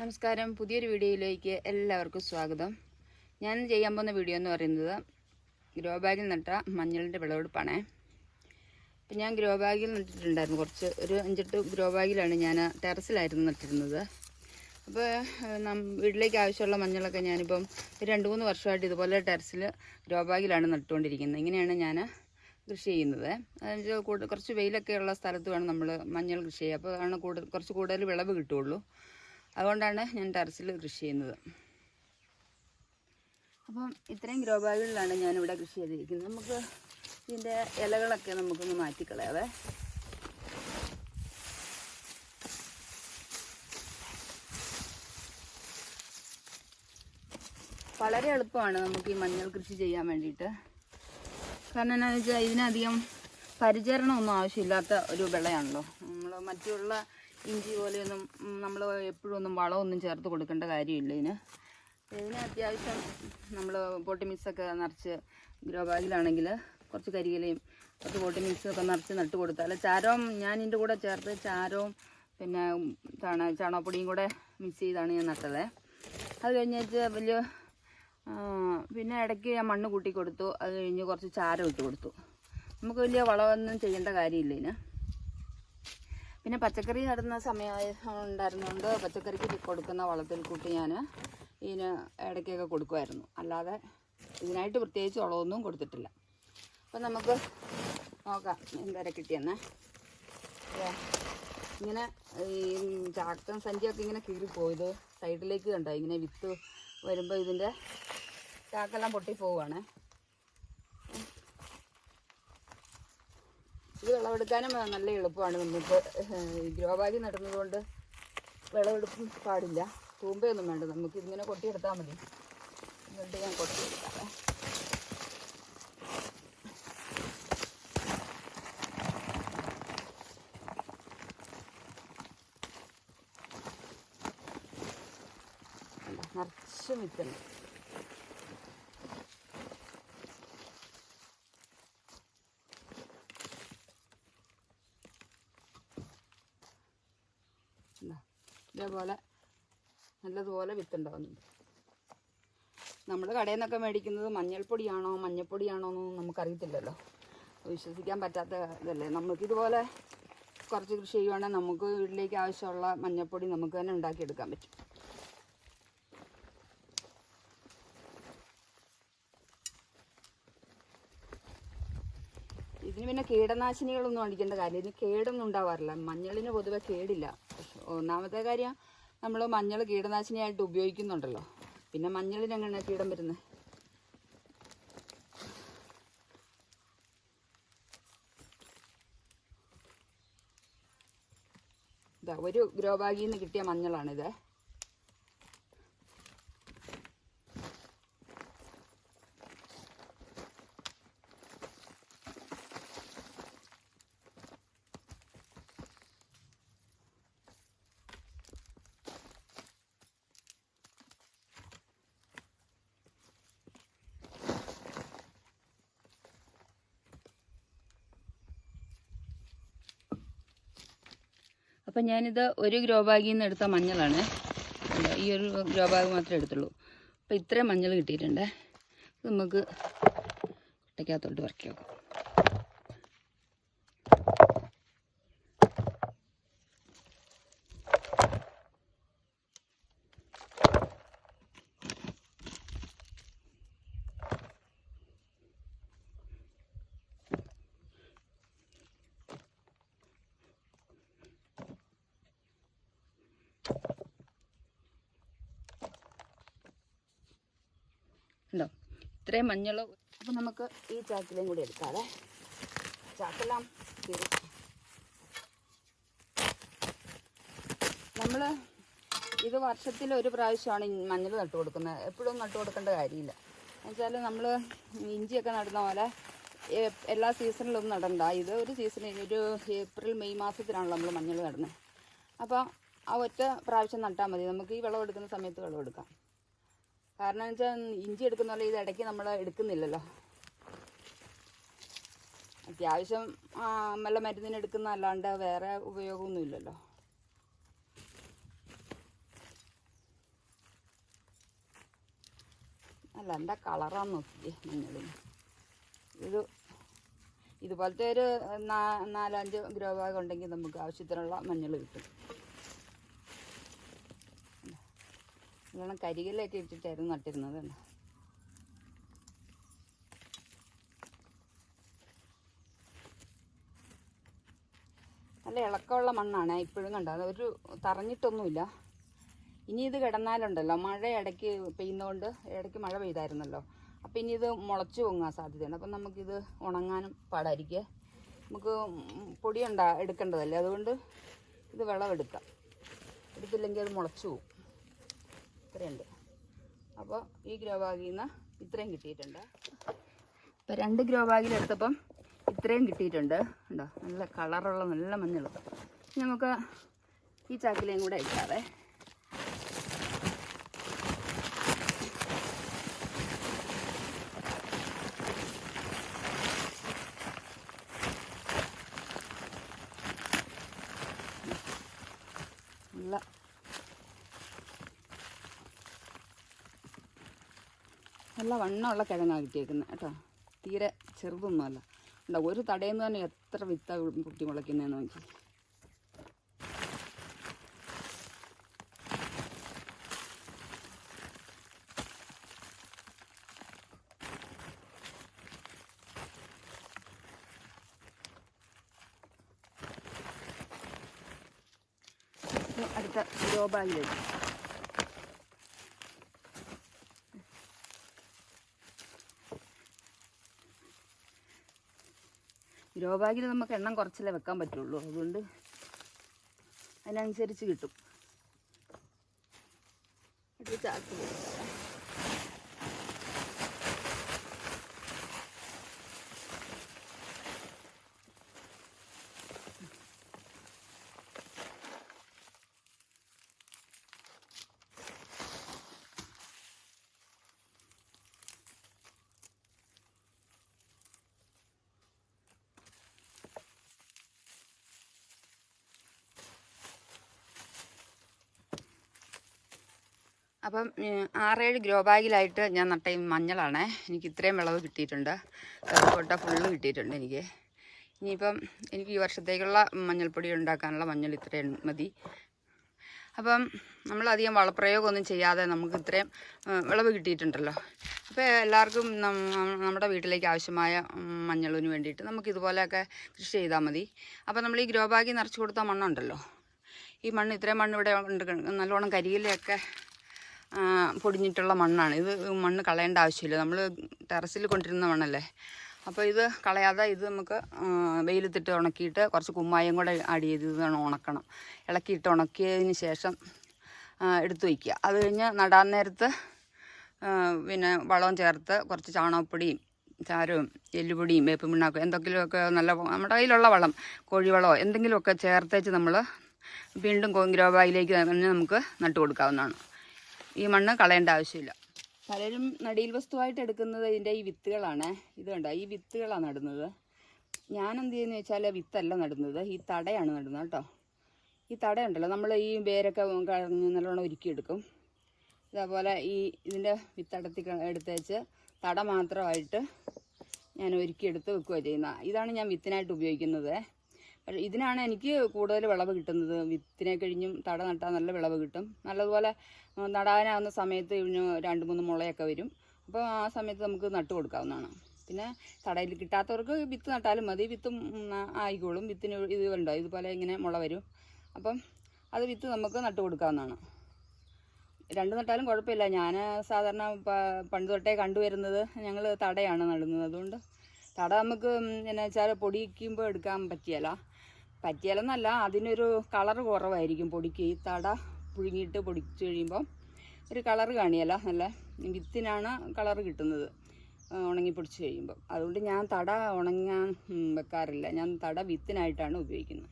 നമസ്കാരം. പുതിയൊരു വീഡിയോയിലേക്ക് എല്ലാവർക്കും സ്വാഗതം. ഞാൻ ചെയ്യാൻ പോകുന്ന വീഡിയോ എന്ന് പറയുന്നത് ഗ്രോ ബാഗിൽ നട്ട മഞ്ഞളിന്റെ വിളവെടുപ്പാണേ. അപ്പം ഞാൻ ഗ്രോ ബാഗിൽ നട്ടിട്ടുണ്ടായിരുന്നു. കുറച്ച് ഒരു അഞ്ചെട്ട് ഗ്രോ ബാഗിലാണ് ഞാൻ ടെറസിലായിരുന്നു നട്ടിരുന്നത്. അപ്പോൾ വീട്ടിലേക്ക് ആവശ്യമുള്ള മഞ്ഞളൊക്കെ ഞാനിപ്പം രണ്ട് മൂന്ന് വർഷമായിട്ട് ഇതുപോലെ ടെറസിൽ ഗ്രോ ബാഗിലാണ് നട്ടുകൊണ്ടിരിക്കുന്നത്. ഇങ്ങനെയാണ് ഞാൻ കൃഷി ചെയ്യുന്നത് അതായത് കൂടുതൽ കുറച്ച് വെയിലൊക്കെ ഉള്ള സ്ഥലത്ത് വേണം നമ്മൾ മഞ്ഞൾ കൃഷി ചെയ്യുക അപ്പോൾ ആണ് കൂടുതൽ കുറച്ച് കൂടുതൽ വിളവ് കിട്ടുകയുള്ളൂ. അതുകൊണ്ടാണ് ഞാൻ ടെറസിൽ കൃഷി ചെയ്യുന്നത്. അപ്പം ഇത്രയും ഗ്രോ ബാഗുകളിലാണ് ഞാനിവിടെ കൃഷി ചെയ്തിരിക്കുന്നത്. നമുക്ക് ഇതിന്റെ ഇലകളൊക്കെ നമുക്കൊന്ന് മാറ്റിക്കളയാവേ. വളരെ എളുപ്പമാണ് നമുക്ക് ഈ മഞ്ഞൾ കൃഷി ചെയ്യാൻ വേണ്ടിയിട്ട്. കാരണം എന്താണെന്ന് വെച്ചാൽ ഇതിനധികം പരിചരണമൊന്നും ആവശ്യമില്ലാത്ത ഒരു വിളയാണല്ലോ. നമ്മൾ മറ്റുള്ള ഇഞ്ചി പോലെയൊന്നും നമ്മൾ എപ്പോഴും ഒന്നും വളമൊന്നും ചേർത്ത് കൊടുക്കേണ്ട കാര്യമില്ല ഇതിന്. ഇതിന് അത്യാവശ്യം നമ്മൾ പൊട്ടി മിക്സൊക്കെ നിറച്ച് ഗ്രോ ബാഗിലാണെങ്കിൽ കുറച്ച് കരിയിലയും കുറച്ച് പൊട്ടി മിക്സൊക്കെ നിറച്ച് നട്ട് കൊടുത്താൽ ചാരവും ഞാൻ ഇതിന്റെ കൂടെ ചേർത്ത് ചാരവും പിന്നെ ചാണ ചാണകപ്പൊടിയും കൂടെ മിക്സ് ചെയ്താണ് ഞാൻ നട്ടത്. അത് കഴിഞ്ഞിട്ട് വലിയ പിന്നെ ഇടയ്ക്ക് ഞാൻ മണ്ണ് കൂട്ടി കൊടുത്തു. അത് കഴിഞ്ഞ് കുറച്ച് ചാരം ഇട്ട് കൊടുത്തു. നമുക്ക് വലിയ വളമൊന്നും ചെയ്യേണ്ട കാര്യമില്ല ഇതിന് പിന്നെ പച്ചക്കറി നടുന്ന സമയമായ ഉണ്ടായിരുന്നുകൊണ്ട് പച്ചക്കറിക്ക് കൊടുക്കുന്ന വളത്തിൽ കൂട്ടി ഞാൻ ഇതിന് ഇടയ്ക്കൊക്കെ കൊടുക്കുമായിരുന്നു. അല്ലാതെ ഇതിനായിട്ട് പ്രത്യേകിച്ച് വളമൊന്നും കൊടുത്തിട്ടില്ല. അപ്പം നമുക്ക് നോക്കാം എന്തരെ കിട്ടിയെന്ന്. ഇങ്ങനെ ഈ ചാക്കം സഞ്ചിയൊക്കെ ഇങ്ങനെ കീറിപ്പോയത് സൈഡിലേക്ക് കണ്ടോ? ഇങ്ങനെ വിത്ത് വരുമ്പോൾ ഇതിന്റെ ചാക്കെല്ലാം പൊട്ടി പോവുകയാണ് ഇത് വിളവെടുക്കാനും നല്ല എളുപ്പമാണ്. നമുക്ക് ഗ്രോ ബാഗ് നടുന്നതുകൊണ്ട് വിളവെടുപ്പും പാടില്ല. തൂമ്പയൊന്നും വേണ്ട. നമുക്ക് ഇതിങ്ങനെ കൊട്ടിയെടുത്താൽ മതി. എന്നിട്ട് ഞാൻ കൊട്ടിയെടുക്കാം. നിറച്ചും വിത്തുണ്ട് ഇതാ, ഇതേപോലെ നല്ലതുപോലെ വിത്തുണ്ടാവുന്നുണ്ട്. നമ്മൾ കടയിൽ നിന്നൊക്കെ മേടിക്കുന്നത് മഞ്ഞൾപ്പൊടിയാണോ മഞ്ഞൾപ്പൊടിയാണോ എന്നൊന്നും നമുക്കറിയത്തില്ലല്ലോ. വിശ്വസിക്കാൻ പറ്റാത്ത ഇതല്ലേ. നമുക്കിതുപോലെ കുറച്ച് കൃഷി ചെയ്യുവാണെങ്കിൽ നമുക്ക് വീട്ടിലേക്ക് ആവശ്യമുള്ള മഞ്ഞൾപ്പൊടി നമുക്ക് തന്നെ ഉണ്ടാക്കിയെടുക്കാൻ പറ്റും. ഇതിന് പിന്നെ കീടനാശിനികളൊന്നും അടിക്കേണ്ട കാര്യം ഇനി കേടൊന്നും ഉണ്ടാവാറില്ല. മഞ്ഞളിന് പൊതുവെ കേടില്ല. ഒന്നാമത്തെ കാര്യം നമ്മൾ മഞ്ഞൾ കീടനാശിനിയായിട്ട് ഉപയോഗിക്കുന്നുണ്ടല്ലോ. പിന്നെ മഞ്ഞളിന് എങ്ങനെയാണ് കീടം വരുന്നത് ഇതാ ഒരു ഗ്രോ ബാഗിൽ നിന്ന് കിട്ടിയ മഞ്ഞളാണിത്. അപ്പം ഞാനിത് ഒരു ഗ്രോ ബാഗിൽ നിന്ന് എടുത്ത മഞ്ഞളാണ്. ഈ ഒരു ഗ്രോ ബാഗ് മാത്രമേ എടുത്തുള്ളൂ. അപ്പം ഇത്രയും മഞ്ഞൾ കിട്ടിയിട്ടുണ്ട്. നമുക്ക് ഇട്ടയ്ക്കകത്തോട്ട് വറക്കി വെക്കാം. ഉണ്ടോ? ഇത്രയും മഞ്ഞൾ അപ്പം നമുക്ക് ഈ ചാക്കിലേയും കൂടി എടുക്കാതെ ചാക്കെല്ലാം നമ്മൾ ഇത് വർഷത്തിൽ ഒരു പ്രാവശ്യമാണ് മഞ്ഞൾ നട്ടു കൊടുക്കുന്നത്. എപ്പോഴും നട്ടു കൊടുക്കേണ്ട കാര്യമില്ല. എന്നുവെച്ചാൽ നമ്മൾ ഇഞ്ചിയൊക്കെ നടുന്ന പോലെ എല്ലാ സീസണിലും നടണ്ട. ഇത് ഒരു സീസണിൽ ഒരു ഏപ്രിൽ മെയ് മാസത്തിലാണല്ലോ നമ്മൾ മഞ്ഞൾ നടുന്നത് അപ്പോൾ ആ ഒറ്റ പ്രാവശ്യം നട്ടാൽ മതി. നമുക്ക് ഈ വിളവെടുക്കുന്ന സമയത്ത് വിളവെടുക്കാം കാരണം വെച്ചാൽ ഇഞ്ചി എടുക്കുന്ന പോലെ ഇത് ഇടയ്ക്ക് നമ്മൾ എടുക്കുന്നില്ലല്ലോ. അത്യാവശ്യം ആ, വല്ല മരുന്നിന് എടുക്കുന്ന അല്ലാണ്ട് വേറെ ഉപയോഗമൊന്നുമില്ലല്ലോ അല്ല എന്താ കളറാന്ന് നോക്കിയേ മഞ്ഞളിന്. ഇത് ഇതുപോലത്തെ ഒരു നാലഞ്ച് ഗ്രോ ബാഗ് ഉണ്ടെങ്കിൽ നമുക്ക് ആവശ്യത്തിനുള്ള മഞ്ഞൾ കിട്ടും. നല്ലോണം കരികല്ലൊക്കെ ഇട്ടിട്ടായിരുന്നു നട്ടിരുന്നത്? നല്ല ഇളക്കമുള്ള മണ്ണാണ് ഇപ്പോഴും കണ്ടോ ഒരു തറഞ്ഞിട്ടൊന്നുമില്ല. ഇനി ഇത് കിടന്നാലുണ്ടല്ലോ. മഴ ഇടയ്ക്ക് പെയ്യുന്നതുകൊണ്ട് ഇടയ്ക്ക് മഴ പെയ്തായിരുന്നല്ലോ. അപ്പം ഇനി ഇത് മുളച്ചു പൊങ്ങാൻ സാധ്യതയുണ്ട്. അപ്പം നമുക്കിത് ഉണങ്ങാനും പാടായിരിക്കുക നമുക്ക് പൊടി ഉണ്ടാ എടുക്കേണ്ടതല്ലേ? അതുകൊണ്ട് ഇത് വിളവെടുക്കാം. എടുത്തില്ലെങ്കിൽ അത് മുളച്ചു പോകും. ഇത്രയുണ്ട്. അപ്പോൾ ഈ ഗ്രോ ബാഗിൽ നിന്ന് ഇത്രയും കിട്ടിയിട്ടുണ്ട്. ഇപ്പോൾ രണ്ട് ഗ്രോ ബാഗിൽ എടുത്തപ്പം ഇത്രയും കിട്ടിയിട്ടുണ്ട്. ഉണ്ടോ നല്ല കളറുള്ള നല്ല മഞ്ഞൾ നമുക്ക് ഈ ചാക്കിലേയും കൂടെ ഇട്ടാവേ നല്ല നല്ല വണ്ണമുള്ള കിഴങ്ങാണ് കിട്ടിയേക്കുന്നത് കേട്ടോ. തീരെ ചെറുതൊന്നുമല്ല. ഉണ്ടോ ഒരു തടയെന്ന് തന്നെ എത്ര വിത്ത കുട്ടി മുളയ്ക്കുന്നതെന്ന് നോക്കി അടുത്ത ഗ്രോ ഗ്രോ ബാഗിൽ നമുക്ക് എണ്ണം കുറച്ചല്ലേ വെക്കാൻ പറ്റുള്ളൂ. അതുകൊണ്ട് അതിനനുസരിച്ച് കിട്ടും. ചാക്ക് അപ്പം ആറേഴ് ഗ്രോ ബാഗിലായിട്ട് ഞാൻ നട്ട ഈ മഞ്ഞളാണേ. എനിക്ക് ഇത്രയും വിളവ് കിട്ടിയിട്ടുണ്ട്. കൊട്ട ഫുള്ള് കിട്ടിയിട്ടുണ്ട് എനിക്ക്. ഇനിയിപ്പം എനിക്ക് ഈ വർഷത്തേക്കുള്ള മഞ്ഞൾപ്പൊടി ഉണ്ടാക്കാനുള്ള മഞ്ഞൾ ഇത്രയും മതി. അപ്പം നമ്മളധികം വളപ്രയോഗമൊന്നും ചെയ്യാതെ നമുക്ക് ഇത്രയും വിളവ് കിട്ടിയിട്ടുണ്ടല്ലോ. അപ്പോൾ എല്ലാവർക്കും നമ്മുടെ വീട്ടിലേക്ക് ആവശ്യമായ മഞ്ഞളിന് വേണ്ടിയിട്ട് നമുക്ക് ഇതുപോലെയൊക്കെ കൃഷി ചെയ്താൽ മതി. അപ്പോൾ നമ്മൾ ഈ ഗ്രോ ബാഗിൽ നിറച്ച് കൊടുത്ത മണ്ണുണ്ടല്ലോ. ഈ മണ്ണ് ഇത്രയും മണ്ണ് ഇവിടെ ഉണ്ട്. നല്ലോണം കരിയിലൊക്കെ പൊടിഞ്ഞിട്ടുള്ള മണ്ണാണ്. ഇത് മണ്ണ് കളയേണ്ട ആവശ്യമില്ല. നമ്മൾ ടെറസിൽ കൊണ്ടിരുന്ന മണ്ണല്ലേ? അപ്പോൾ ഇത് കളയാതെ ഇത് നമുക്ക് വെയിലത്തിട്ട് ഉണക്കിയിട്ട് കുറച്ച് കുമ്മായം കൂടെ ആഡ് ചെയ്ത് ഇത് വേണം ഉണക്കണം. ഇളക്കിയിട്ട് ഉണക്കിയതിന് ശേഷം എടുത്തു വയ്ക്കുക. അത് കഴിഞ്ഞ് നടാൻ നേരത്ത് പിന്നെ വളവും ചേർത്ത് കുറച്ച് ചാണകപ്പൊടിയും ചാരവും എല്ലുപൊടിയും വേപ്പ് പിണ്ണാക്കും എന്തെങ്കിലുമൊക്കെ നല്ല നമ്മുടെ കയ്യിലുള്ള വളം കോഴിവളമോ എന്തെങ്കിലുമൊക്കെ ചേർത്തേച്ച് നമ്മൾ വീണ്ടും കോങ്കിരോ ബാഗിലേക്ക് തന്നെ നമുക്ക് നട്ടു കൊടുക്കാവുന്നതാണ്. ഈ മണ്ണ് കളയേണ്ട ആവശ്യമില്ല. പലരും നടീൽ വസ്തുവായിട്ട് എടുക്കുന്നത് ഇതിന്റെ ഈ വിത്തുകളാണ്. ഇത് ഈ വിത്തുകളാണ് നടുന്നത്. ഞാൻ എന്ത് ചെയ്യുന്നത് വെച്ചാൽ വിത്തല്ല നടുന്നത്. ഈ തടയാണ് നടുന്നത് കേട്ടോ. ഈ തടയുണ്ടല്ലോ നമ്മൾ ഈ വേരൊക്കെ കളഞ്ഞ് നല്ലോണം ഒരുക്കിയെടുക്കും ഇതേപോലെ ഈ ഇതിന്റെ വിത്തടത്തി എടുത്തേച്ച് എടുത്ത് തട മാത്രമായിട്ട് ഞാൻ ഒരുക്കിയെടുത്ത് വെക്കുകയാണ് ചെയ്യുന്നത്. ഇതാണ് ഞാൻ വിത്തിനായിട്ട് ഉപയോഗിക്കുന്നത്. ഇതിനാണ് എനിക്ക് കൂടുതൽ വിളവ് കിട്ടുന്നത്. വിത്തിനെ കഴിഞ്ഞും തട നട്ടാൽ നല്ല വിളവ് കിട്ടും. നല്ലതുപോലെ നടാനാകുന്ന സമയത്ത് ഇതിന് രണ്ട് മൂന്ന് മുളയൊക്കെ വരും. അപ്പോൾ ആ സമയത്ത് നമുക്ക് നട്ട് കൊടുക്കാവുന്നതാണ്. പിന്നെ തടയിൽ കിട്ടാത്തവർക്ക് വിത്ത് നട്ടാലും മതി. വിത്തും ആയിക്കോളും. വിത്തിന് ഇത് ഉണ്ടോ ഇതുപോലെ ഇങ്ങനെ മുള വരും. അപ്പം അത് വിത്ത് നമുക്ക് നട്ട് കൊടുക്കാവുന്നതാണ്. രണ്ട് നട്ടാലും കുഴപ്പമില്ല. ഞാൻ സാധാരണ പണ്ട് തൊട്ടേ കണ്ടുവരുന്നത് ഞങ്ങൾ തടയാണ് നടുന്നത്. അതുകൊണ്ട് തട നമുക്ക് എന്നുവെച്ചാൽ എന്നാ വെച്ചാൽ പൊടിക്കുമ്പോൾ എടുക്കാൻ പറ്റിയല്ല. പറ്റിയാലെന്നല്ല അതിനൊരു കളർ കുറവായിരിക്കും. പൊടിക്ക് ഈ തട പുഴുങ്ങിയിട്ട് പൊടിച്ച് കഴിയുമ്പോൾ ഒരു കളർ കാണിയല്ല നല്ല വിത്തിനാണ് കളർ കിട്ടുന്നത് ഉണങ്ങി പൊടിച്ച് കഴിയുമ്പോൾ അതുകൊണ്ട് ഞാൻ തട ഉണങ്ങാൻ വെക്കാറില്ല. ഞാൻ തട വിത്തിനായിട്ടാണ് ഉപയോഗിക്കുന്നത്.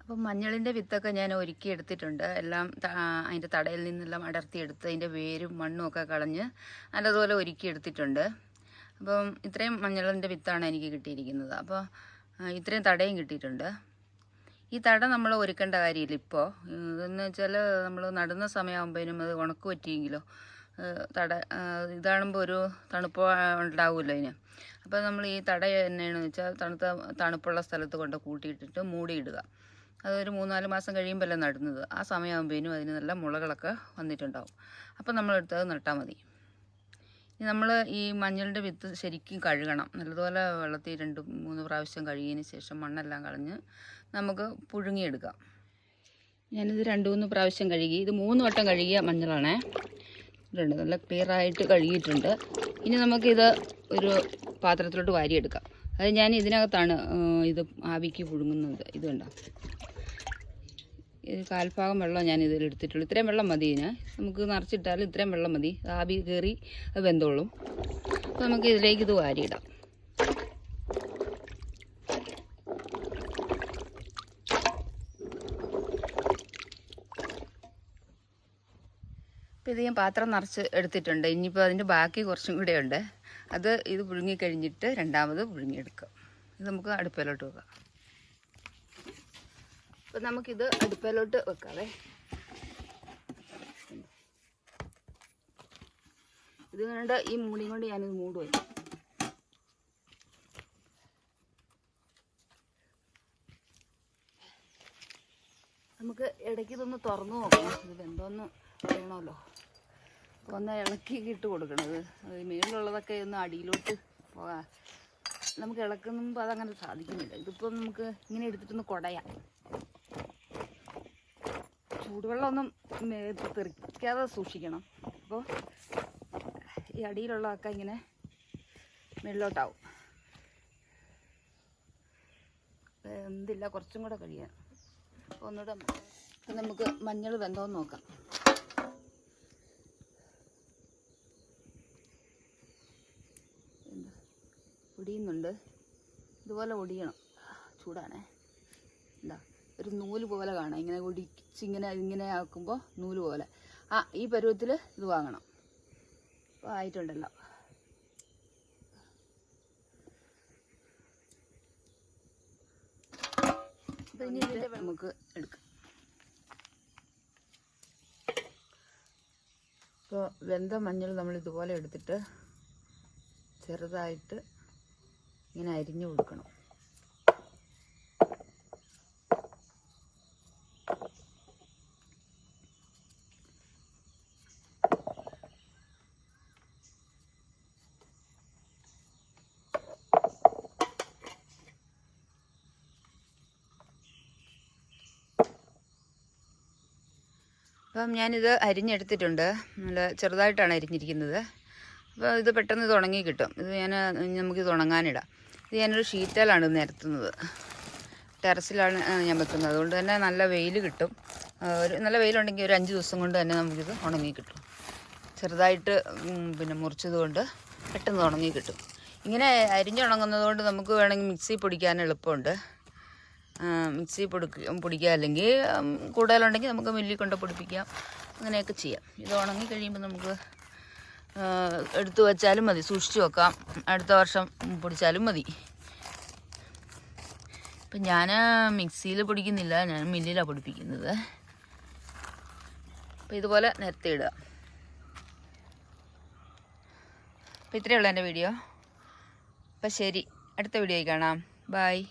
അപ്പം മഞ്ഞളിന്റെ വിത്തൊക്കെ ഞാൻ ഒരുക്കി എടുത്തിട്ടുണ്ട്. എല്ലാം അതിന്റെ തടയിൽ നിന്നെല്ലാം അടർത്തിയെടുത്ത് അതിന്റെ വേരും മണ്ണും ഒക്കെ കളഞ്ഞ് നല്ലതുപോലെ ഒരുക്കി എടുത്തിട്ടുണ്ട്. അപ്പം ഇത്രയും മഞ്ഞളിന്റെ വിത്താണ് എനിക്ക് കിട്ടിയിരിക്കുന്നത്. അപ്പോൾ ഇത്രയും തടയും കിട്ടിയിട്ടുണ്ട്. ഈ തട നമ്മൾ ഒരുക്കേണ്ട കാര്യമില്ല ഇപ്പോൾ. എന്ന് വെച്ചാൽ നമ്മൾ നടുന്ന സമയമാകുമ്പോഴേനും അത് ഉണക്ക് പറ്റിയെങ്കിലോ തട ഇതാണുമ്പോൾ ഒരു തണുപ്പ് ഉണ്ടാവുമല്ലോ അതിന്. അപ്പോൾ നമ്മൾ ഈ തട എന്നാണെന്ന് വെച്ചാൽ തണുത്ത തണുപ്പുള്ള സ്ഥലത്ത് കൊണ്ട് കൂട്ടിയിട്ടിട്ട് മൂടിയിടുക. അതൊരു മൂന്നാൽ മാസം കഴിയുമ്പോഴല്ലേ നടുന്നത്. ആ സമയമാകുമ്പോഴേനും അതിന് നല്ല മുളകളൊക്കെ വന്നിട്ടുണ്ടാവും. അപ്പോൾ നമ്മളെടുത്തത് നട്ടാൽ മതി. നമ്മൾ ഈ മഞ്ഞളിന്റെ വിത്ത് ശരിക്കും കഴുകണം. നല്ലതുപോലെ വെള്ളത്തിൽ രണ്ട് മൂന്ന് പ്രാവശ്യം കഴുകിയതിന് ശേഷം മണ്ണെല്ലാം കളഞ്ഞ് നമുക്ക് പുഴുങ്ങിയെടുക്കാം. ഞാനിത് രണ്ട് മൂന്ന് പ്രാവശ്യം കഴുകി ഇത് മൂന്ന് വട്ടം കഴുകിയ മഞ്ഞളാണേ. ഇതുണ്ട് നല്ല ക്ലിയറായിട്ട് കഴുകിയിട്ടുണ്ട്. ഇനി നമുക്കിത് ഒരു പാത്രത്തിലോട്ട് വാരിയെടുക്കാം. അത് ഞാൻ ഇതിനകത്താണ് ഇത് ആവിക്ക് പുഴുങ്ങുന്നത്. ഇത് കണ്ടോ? കാൽഭാഗം വെള്ളം ഞാൻ ഇതിൽ എടുത്തിട്ടുള്ളൂ. ഇത്രയും വെള്ളം മതി ഞാൻ നമുക്ക് നിറച്ചിട്ടാൽ ഇത്രയും വെള്ളം മതി. ആവി കയറി അത് വെന്തോളും. അപ്പോൾ നമുക്ക് ഇതിലേക്ക് ഇത് വാരിയിടാം. അപ്പോൾ ഇത് ഞാൻ പാത്രം നിറച്ച് എടുത്തിട്ടുണ്ട്. ഇനിയിപ്പോൾ അതിന്റെ ബാക്കി കുറച്ചും കൂടെ ഉണ്ട്. അത് ഇത് പുഴുങ്ങി കഴിഞ്ഞിട്ട് രണ്ടാമത് പുഴുങ്ങിയെടുക്കാം. ഇത് നമുക്ക് അടുപ്പിലോട്ട് വെക്കാം. അപ്പം നമുക്കിത് അടുപ്പിലോട്ട് വെക്കാവേ. ഇത് കൊണ്ട് ഈ മൂടി കൊണ്ട് ഞാനിത് മൂടുപോയി നമുക്ക് ഇടയ്ക്ക് ഇതൊന്ന് തുറന്നു നോക്കണം. ഇത് വെന്തോന്ന് വേണമല്ലോ ഒന്ന് ഇളക്കി ഇട്ട് കൊടുക്കണത്. മേളിലുള്ളതൊക്കെ ഒന്ന് അടിയിലോട്ട് പോകാം. നമുക്ക് ഇളക്കുമ്പോൾ അതങ്ങനെ സാധിക്കുന്നില്ല. ഇതിപ്പോൾ നമുക്ക് ഇങ്ങനെ എടുത്തിട്ടൊന്ന് കുടയാം. ചൂടുവെള്ളമൊന്നും തെറിക്കാതെ സൂക്ഷിക്കണം. അപ്പോൾ ഈ അടിയിലുള്ളതൊക്കെ ഇങ്ങനെ മെല്ലോട്ടാവും എന്തില്ല കുറച്ചും കൂടെ കഴിയാൻ. ഒന്നുകൂടെ നമുക്ക് മഞ്ഞൾ വെന്തോന്ന് നോക്കാം. ഒടിയുന്നുണ്ട്. ഇതുപോലെ ഒടിയണം. ചൂടാണേ. എന്താ? ഒരു നൂൽ പോലെ കാണാം. ഇങ്ങനെ ഒടിച്ച് ഇങ്ങനെ ഇങ്ങനെ ആക്കുമ്പോൾ നൂൽ പോലെ. ആ ഈ പരുവത്തിൽ ഇത് വാങ്ങണം. അപ്പോൾ ആയിട്ടുണ്ടല്ലോ. നമുക്ക് എടുക്കാം. ഇപ്പോൾ വെന്ത മഞ്ഞൾ നമ്മൾ ഇതുപോലെ എടുത്തിട്ട് ചെറുതായിട്ട് ഇങ്ങനെ അരിഞ്ഞു കൊടുക്കണം. അപ്പം ഞാനിത് അരിഞ്ഞെടുത്തിട്ടുണ്ട്. നല്ല ചെറുതായിട്ടാണ് അരിഞ്ഞിരിക്കുന്നത്. അപ്പോൾ ഇത് പെട്ടെന്ന് ഇത് ഉണങ്ങി കിട്ടും. ഇത് ഞാൻ നമുക്കിത് ഉണങ്ങാനിടാം. ഇത് ഞാനൊരു ഷീറ്റയിലാണ് നിരത്തുന്നത്. ടെറസിലാണ് ഞാൻ വെക്കുന്നത്. അതുകൊണ്ട് തന്നെ നല്ല വെയിൽ കിട്ടും. ഒരു നല്ല വെയിലുണ്ടെങ്കിൽ ഒരു അഞ്ച് ദിവസം കൊണ്ട് തന്നെ നമുക്കിത് ഉണങ്ങി കിട്ടും. ചെറുതായിട്ട് പിന്നെ മുറിച്ചത് കൊണ്ട് പെട്ടെന്ന് ഉണങ്ങി കിട്ടും. ഇങ്ങനെ അരിഞ്ഞുണങ്ങുന്നത് കൊണ്ട് നമുക്ക് വേണമെങ്കിൽ മിക്സി പൊടിക്കാൻ എളുപ്പമുണ്ട്. മിക്സി പൊടിക്ക പൊടിക്കുക. അല്ലെങ്കിൽ കൂടുതലുണ്ടെങ്കിൽ നമുക്ക് മില്ലിൽ കൊണ്ട് പൊടിപ്പിക്കാം. അങ്ങനെയൊക്കെ ചെയ്യാം. ഇത് ഉണങ്ങി കഴിയുമ്പോൾ നമുക്ക് എടുത്തു വച്ചാലും മതി. സൂക്ഷിച്ചു വെക്കാം. അടുത്ത വർഷം പൊടിച്ചാലും മതി. ഇപ്പം ഞാൻ മിക്സിയിൽ പൊടിക്കുന്നില്ല. ഞാൻ മില്ലിലാണ് പൊടിപ്പിക്കുന്നത്. അപ്പം ഇതുപോലെ നിരത്തി ഇടുക. അപ്പം ഇത്രയേ ഉള്ളൂ എന്റെ വീഡിയോ. അപ്പം ശരി. അടുത്ത വീഡിയോയിൽ കാണാം. ബായ്